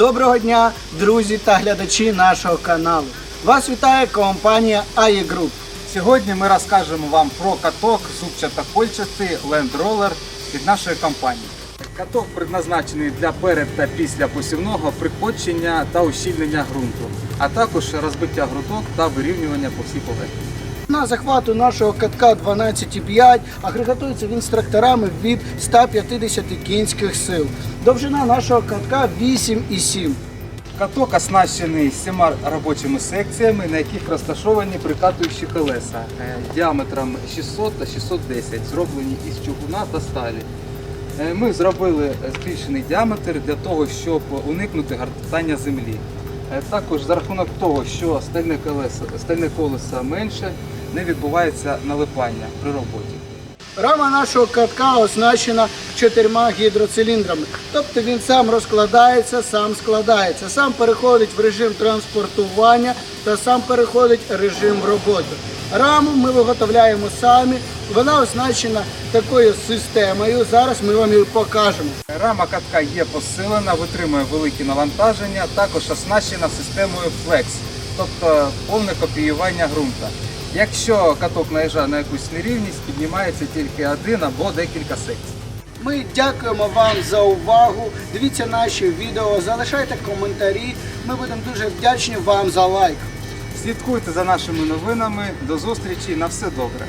Доброго дня, друзі та глядачі нашого каналу. Вас вітає компанія АЄ Груп. Сьогодні ми розкажемо вам про каток зубчато-кольчатий Land Roller від нашої компанії. Каток предназначений для перед та після посівного приподчення та ущільнення ґрунту, а також розбиття грудок та вирівнювання по всій поверхні. На захвату нашого катка 12,5 агрегатується він з тракторами від 150 кінських сил. Довжина нашого катка 8,7. Каток оснащений сіма робочими секціями, на яких розташовані прикатуючі колеса е, діаметром 600 та 610, зроблені із чугуна та сталі. Е, Ми зробили збільшений діаметр для того, щоб уникнути гартання землі. Е, Також за рахунок того, що стальне колесо, стальне колесо менше, не відбувається налипання при роботі. Рама нашого катка оснащена чотирма гідроциліндрами. Тобто він сам розкладається, сам складається, сам переходить в режим транспортування та сам переходить в режим роботи. Раму ми виготовляємо самі. Вона оснащена такою системою. Зараз ми вам її покажемо. Рама катка є посилена, витримує великі навантаження, також оснащена системою Flex, тобто повне копіювання ґрунта. Якщо каток наїжджає на якусь нерівність, піднімається тільки один або декілька секцій. Ми дякуємо вам за увагу. Дивіться наші відео, залишайте коментарі. Ми будемо дуже вдячні вам за лайк. Слідкуйте за нашими новинами. До зустрічі на все добре.